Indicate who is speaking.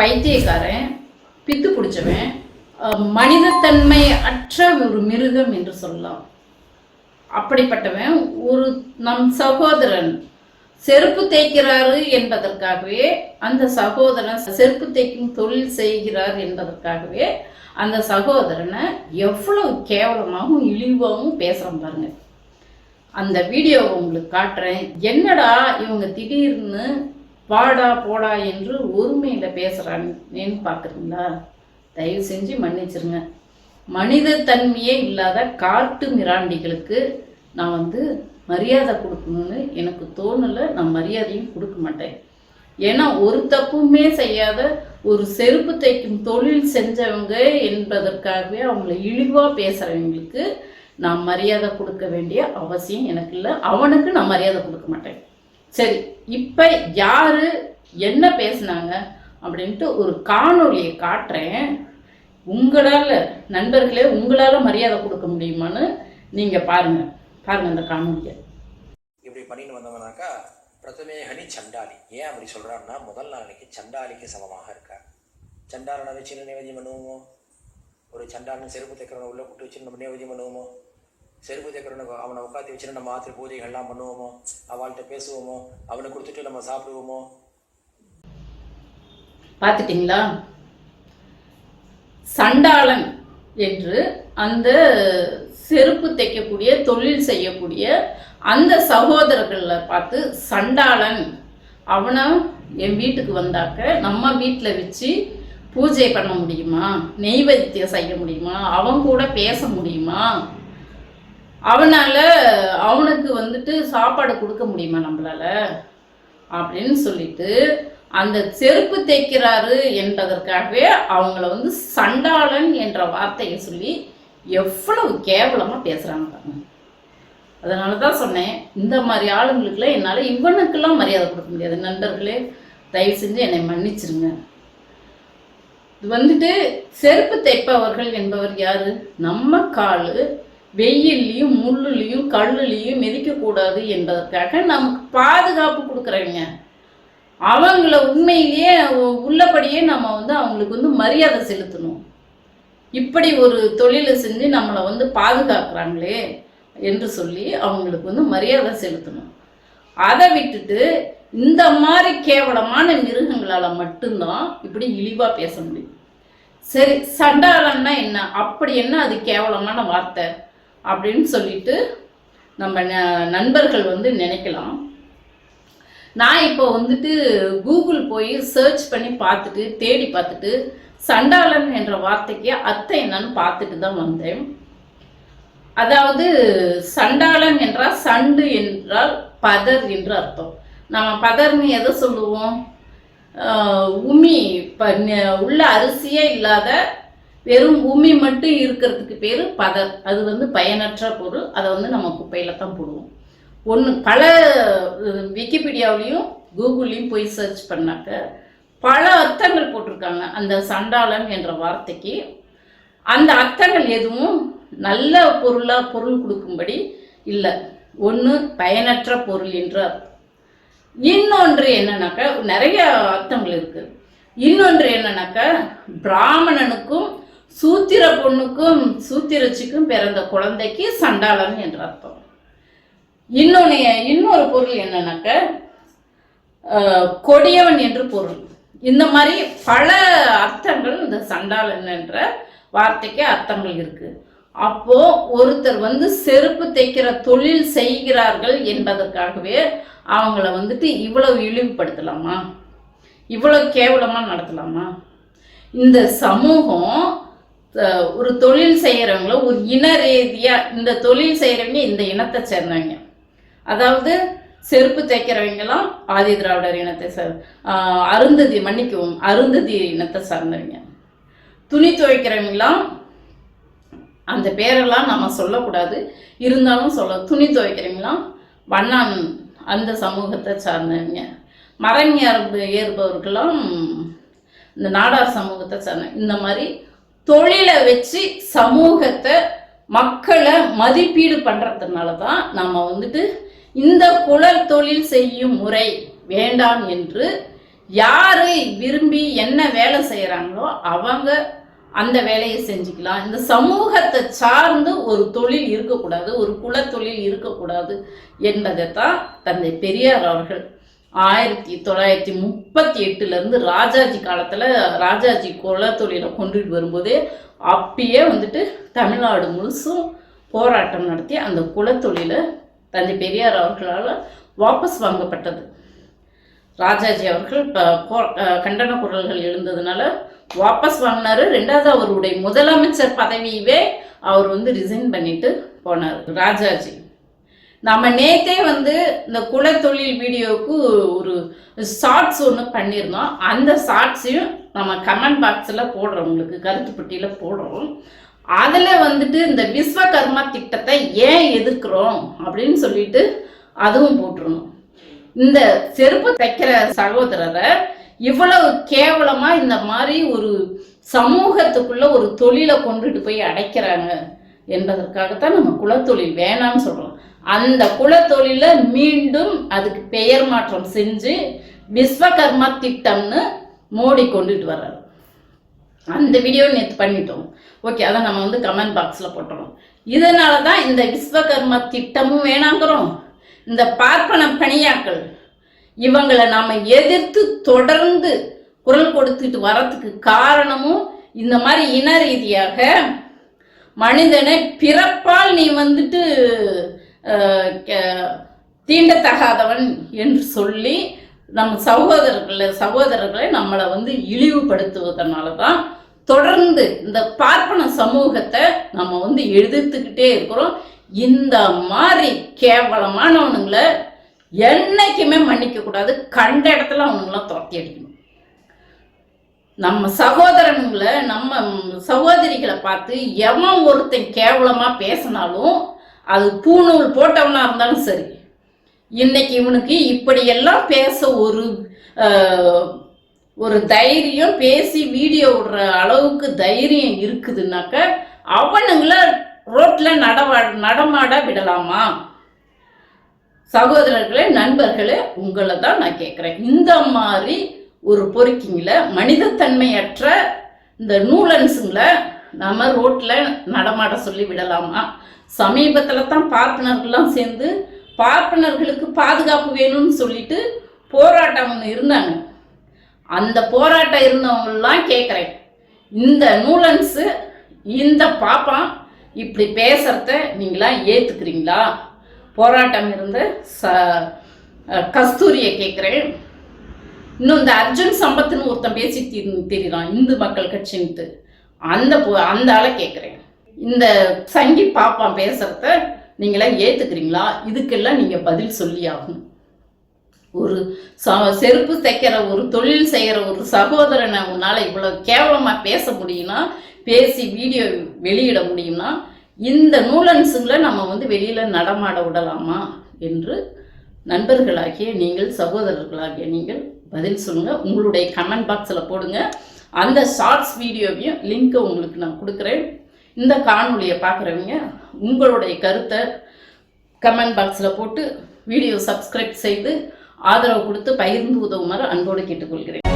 Speaker 1: பைத்தியக்காரன் பித்து பிடிச்சவன் மனிதத்தன்மை அற்ற ஒரு மிருகம் என்று சொல்லலாம். அப்படிப்பட்டவன் ஒரு நம் சகோதரன். செருப்பு தேய்க்கிறாரு என்பதற்காகவே அந்த சகோதரன் செருப்பு தேய்க்கும் தொழில் செய்கிறார் என்பதற்காகவே அந்த சகோதரனை எவ்வளவு கேவலமாகவும் இழிவாகவும் பேசுகிறோம் பாருங்க. அந்த வீடியோவை உங்களுக்கு காட்டுறேன். என்னடா இவங்க திடீர்னு வாடா போடா என்று ஒருமையில் பேசுகிறான்னு பார்க்குறீங்களா? தயவு செஞ்சு மன்னிச்சிருங்க. மனித தன்மையே இல்லாத காட்டு மிராண்டிகளுக்கு நான் வந்து மரியாதை கொடுக்கணும்னு எனக்கு தோணலை. நான் மரியாதையும் கொடுக்க மாட்டேன். ஏன்னா ஒரு தப்புமே செய்யாத ஒரு செருப்பு தைக்கும் தொழில் செஞ்சவங்க என்பதற்காகவே அவங்கள இழிவாக பேசுகிறவங்களுக்கு நான் மரியாதை கொடுக்க வேண்டிய அவசியம் எனக்கு இல்லை. அவனுக்கு நான் மரியாதை கொடுக்க மாட்டேன். சரி இப்போ யாரு என்ன பேசுனாங்க அப்படின்ட்டு ஒரு காணொலியை காட்டுறேன். உங்களால் நண்பர்களே உங்களால் மரியாதை கொடுக்க முடியுமான்னு நீங்கள் பாருங்க. பாருங்க அந்த காணொலியை
Speaker 2: இப்படி பண்ணிட்டு வந்தவனாக்கா பிரதமேகனி சண்டாளி. ஏன் அப்படி சொல்றான்னா முதல் நாளைக்கு சண்டாளிக்கு சமமாக இருக்கார். சண்டாலனை வச்சு நிவேதியம் பண்ணுவோமோ? ஒரு சண்டாளன் செருப்பு தைக்கிறவனை உள்ள கூட்டு வச்சு நம்ம நிவேதியம் பண்ணுவோமோ? செருப்பு தைக்கிறவனை அவனை உட்காந்து வச்சு நம்ம மாத்திரை பூஜைகள்லாம் பண்ணுவோமோ? அவள்கிட்ட பேசுவோமோ? அவனை கொடுத்துட்டு நம்ம சாப்பிடுவோமோ?
Speaker 1: பார்த்துட்டிங்களா? சண்டாளன் என்று அந்த செருப்பு தைக்கக்கூடிய தொழில் செய்யக்கூடிய அந்த சகோதரர்களை பார்த்து சண்டாளன் அவனை என் வீட்டுக்கு வந்தாக்க நம்ம வீட்டில் வச்சு பூஜை பண்ண முடியுமா? நெய்வேத்தியம் செய்ய முடியுமா? அவன் கூட பேச முடியுமா? அவனால் அவனுக்கு வந்துட்டு சாப்பாடு கொடுக்க முடியுமா நம்மளால? அப்படின்னு சொல்லிட்டு அந்த செருப்பு தைக்கிறாரு என்பதற்காகவே அவங்கள வந்து சண்டாளன் என்ற வார்த்தையை சொல்லி எவ்வளவு கேவலமாக பேசுகிறாங்க பாருங்க. அதனால தான் சொன்னேன் இந்த மாதிரி ஆளுங்களுக்குலாம் என்னால் இவனுக்கெல்லாம் மரியாதை கொடுக்க முடியாது. நண்பர்களே தயவு செஞ்சு என்னை மன்னிச்சிருங்க. இது வந்துட்டு செருப்பு தைப்பவர்கள் என்பவர் யாரு? நம்ம காலு வெயில்லையும் முள்ளுலையும் கல்லுலையும் மிதிக்கக்கூடாது என்பதற்காக நமக்கு பாதுகாப்பு கொடுக்குறவங்க. அவங்கள உண்மையிலேயே உள்ளபடியே நம்ம வந்து அவங்களுக்கு வந்து மரியாதை செலுத்தணும். இப்படி ஒரு தொழிலை செஞ்சு நம்மளை வந்து பாதுகாக்கிறாங்களே என்று சொல்லி அவங்களுக்கு வந்து மரியாதை செலுத்தணும். அதை விட்டுட்டு இந்த மாதிரி கேவலமான மிருகங்களால் மட்டும்தான் இப்படி இழிவாக பேச முடியும். சரி சண்டாளம்னா என்ன? அப்படி என்ன அது கேவலமான வார்த்தை? அப்படின்னு சொல்லிட்டு நம்ம ந- நண்பர்கள் வந்து நினைக்கலாம். நான் இப்போ வந்துட்டு கூகுள் போய் சர்ச் பண்ணி பார்த்துட்டு தேடி பார்த்துட்டு சண்டாளன் என்ற வார்த்தைக்கு அர்த்தம் என்னன்னு பார்த்துட்டு தான் வந்தேன். அதாவது சண்டாளன் என்றால் சண்டு என்றால் பதர் என்று அர்த்தம். நம்ம பதர்னு எதை சொல்லுவோம்? உமி உள்ள அரிசியே இல்லாத வெறும் உமி மட்டும் இருக்கிறதுக்கு பேர் பதர் அது வந்து பயனற்ற பொருள். அதை வந்து நம்ம குப்பையில் தான் போடுவோம். ஒன்று பல விக்கிபீடியாவிலையும் கூகுள்லேயும் போய் சர்ச் பண்ணாக்க பல அர்த்தங்கள் போட்டிருக்காங்க. அந்த சண்டாளன் என்ற வார்த்தைக்கு. அந்த அர்த்தங்கள் எதுவும் நல்ல பொருளாக பொருள் கொடுக்கும்படி இல்லை. ஒன்று பயனற்ற பொருள் என்ற இன்னொன்று என்னன்னாக்கா நிறைய அர்த்தங்கள் இருக்குது இன்னொன்று என்னன்னாக்கா பிராமணனுக்கும் சூத்திர பொண்ணுக்கும் சூத்திரச்சிக்கும் பிறந்த குழந்தைக்கு சண்டாளன் என்ற அர்த்தம். இன்னொன்று இன்னொரு பொருள் என்னன்னாக்க கொடியவன் என்று பொருள். இந்த மாதிரி பல அர்த்தங்கள் இந்த சண்டாளன் என்ற வார்த்தைக்கு அர்த்தங்கள் இருக்கு. அப்போ ஒருத்தர் வந்து செருப்பு தைக்கிற தொழில் செய்கிறார்கள் என்பதற்காகவே அவங்கள வந்துட்டு இவ்வளவு இழிவுபடுத்தலாமா? இவ்வளவு கேவலமா நடத்தலாமா? இந்த சமூகம் ஒரு தொழில் செய்கிறவங்கள ஒரு இன ரீதியாக இந்த தொழில் செய்கிறவங்க இந்த இனத்தை சேர்ந்தவங்க. அதாவது செருப்பு தைக்கிறவங்கலாம் ஆதி திராவிடர் இனத்தை சார் அருந்ததி மன்னிக்கவும் அருந்ததி இனத்தை சார்ந்தவங்க. துணி துவைக்கிறவங்களாம் அந்த பேரெல்லாம் நம்ம சொல்லக்கூடாது. இருந்தாலும் சொல்ல துணி துவைக்கிறவங்களாம் வண்ணான் அந்த சமூகத்தை சார்ந்தவங்க. மரம் ஏறு இந்த நாடார் சமூகத்தை சார்ந்த இந்த மாதிரி தொழிலை வச்சு சமூகத்தை மக்களை மதிப்பீடு பண்ணுறதுனால தான் நம்ம வந்துட்டு இந்த குழல் தொழில் செய்யும் முறை வேண்டாம் என்று யாரு விரும்பி என்ன வேலை செய்கிறாங்களோ அவங்க அந்த வேலையை செஞ்சுக்கலாம். இந்த சமூகத்தை சார்ந்து ஒரு தொழில் இருக்கக்கூடாது ஒரு குலத்தொழில் இருக்கக்கூடாது என்பதை தான் தந்தை பெரியார் அவர்கள் ஆயிரத்தி தொள்ளாயிரத்தி முப்பத்தி எட்டுலேருந்து ராஜாஜி காலத்தில் ராஜாஜி குலத்தொழிலை கொண்டுட்டு வரும்போதே அப்பயே வந்துட்டு தமிழ்நாடு முழுசும் போராட்டம் நடத்தி அந்த குலத்தொழிலை தந்தை பெரியார் அவர்களால் வாபஸ் வாங்கப்பட்டது. ராஜாஜி அவர்கள் இப்போ கண்டன குரல்கள் எழுந்ததுனால வாபஸ் வாங்கினாரு. ரெண்டாவது அவருடைய முதலமைச்சர் பதவியவே அவர் வந்து ரிசைன் பண்ணிட்டு போனார். ராஜாஜி. நம்ம நேத்தே வந்து இந்த குலத்தொழில் வீடியோவுக்கு ஒரு ஷார்ட்ஸ் ஒன்று பண்ணியிருந்தோம். அந்த ஷார்ட்ஸையும் நம்ம கமெண்ட் பாக்ஸில் போடுறோம். உங்களுக்கு கருத்து பெட்டியில் போடுறோம். அதில் வந்துட்டு இந்த விஸ்வகர்மா திட்டத்தை ஏன் எதிர்க்கிறோம் அப்படின்னு சொல்லிட்டு அதுவும் போட்டுருணும் இந்த செருப்பு தைக்கிற சகோதரரை இவ்வளவு கேவலமா இந்த மாதிரி ஒரு சமூகத்துக்குள்ள ஒரு தொழிலை கொண்டுட்டு போய் அடைக்கிறாங்க என்பதற்காகத்தான் நம்ம குலத்தொழில் வேணாம்னு சொல்றோம். அந்த குலத்தொழில மீண்டும் அதுக்கு பெயர் மாற்றம் செஞ்சு விஸ்வகர்மா திட்டம்னு மோடி கொண்டுட்டு வர்றாரு. அந்த வீடியோ நேற்று பண்ணிட்டோம். ஓகே அதை நம்ம வந்து கமெண்ட் பாக்ஸில் போட்டுறோம். இதனால தான் இந்த விஸ்வகர்மா திட்டமும் வேணாங்கிறோம். இந்த பார்ப்பன பணியாக்கள் இவங்களை நாம் எதிர்த்து தொடர்ந்து குரல் கொடுத்துட்டு வரத்துக்கு காரணமும் இந்த மாதிரி இன ரீதியாக மனிதனை பிறப்பால் நீ வந்துட்டு தீண்டத்தகாதவன் என்று சொல்லி நம் சகோதரர்களை சகோதரர்களை நம்மளை வந்து இழிவுபடுத்துவதனால தான் தொடர்ந்து இந்த பார்ப்பன சமூகத்தை நம்ம வந்து எதிர்த்துக்கிட்டே இருக்கிறோம். இந்த மாதிரி கேவலமானவனுங்களை என்னைக்குமே மன்னிக்கக்கூடாது கண்ட இடத்துல அவனுங்களாம் துரத்தி அடிக்கணும். நம்ம சகோதரனுங்களை நம்ம சகோதரிகளை பார்த்து எவன் ஒருத்தன் கேவலமாக பேசினாலும் அது பூணூல் போட்டவனா இருந்தாலும் சரி. இன்னைக்கு இவனுக்கு இப்படியெல்லாம் பேச ஒரு ஒரு தைரியம் பேசி வீடியோ விடுற அளவுக்கு தைரியம் இருக்குதுன்னாக்க அவனுங்கள ரோட்ல நடவா நடமாட விடலாமா? சகோதரர்களே நண்பர்களே உங்களை தான் நான் கேட்குறேன் இந்த மாதிரி ஒரு பொறுக்கிங்கள மனிதத்தன்மையற்ற இந்த நூலன்ஸுங்களை நம்ம ரோட்டில் நடமாட சொல்லி விடலாமா? சமீபத்தில் தான் பார்ப்பனர்கள்லாம் சேர்ந்து பார்ப்பனர்களுக்கு பாதுகாப்பு வேணும்னு சொல்லிட்டு போராட்டம் ஒன்று இருந்தாங்க. அந்த போராட்டம் இருந்தவங்களெலாம் கேட்குறேன் இந்த நூலன்ஸு இந்த பாப்பா இப்படி பேசுறத நீங்களாம் ஏற்றுக்கிறீங்களா போராட்டம் இருந்த ச கஸ்தூரியை கேட்குறேன் இன்னும் இந்த அர்ஜுன் சம்பத்துன்னு ஒருத்தன் பேசி தெரியலாம் இந்து மக்கள் கட்சின்ட்டு. அந்த அந்த ஆளை கேட்குறேன் இந்த சங்கி பாப்பான் பேசுறத நீங்களாம் ஏற்றுக்கிறீங்களா இதுக்கெல்லாம் நீங்கள் பதில் சொல்லி ஆகணும். ஒரு ச- செருப்பு தைக்கிற ஒரு தொழில் செய்கிற ஒரு சகோதரனை உன்னால் இவ்வளோ கேவலமாக பேச முடியும்னா பேசி வீடியோ வெளியிட முடியும்னா இந்த நூலன்ஸுங்களை நம்ம வந்து வெளியில் நடமாட விடலாமா? என்று நண்பர்களாகிய நீங்கள் சகோதரர்களாகிய நீங்கள் பதில் சொல்லுங்கள் உங்களுடைய கமெண்ட் பாக்ஸில் போடுங்க. அந்த ஷார்ட்ஸ் வீடியோவையும் லிங்க்கை உங்களுக்கு நான் கொடுக்குறேன். இந்த காணொலியை பார்க்குறவங்க உங்களுடைய கருத்தை கமெண்ட் பாக்ஸில் போட்டு வீடியோ சப்ஸ்கிரைப் செய்து ஆதரவு கொடுத்து பகிர்ந்து உதவுமாறு அன்போடு கேட்டுக்கொள்கிறேன்.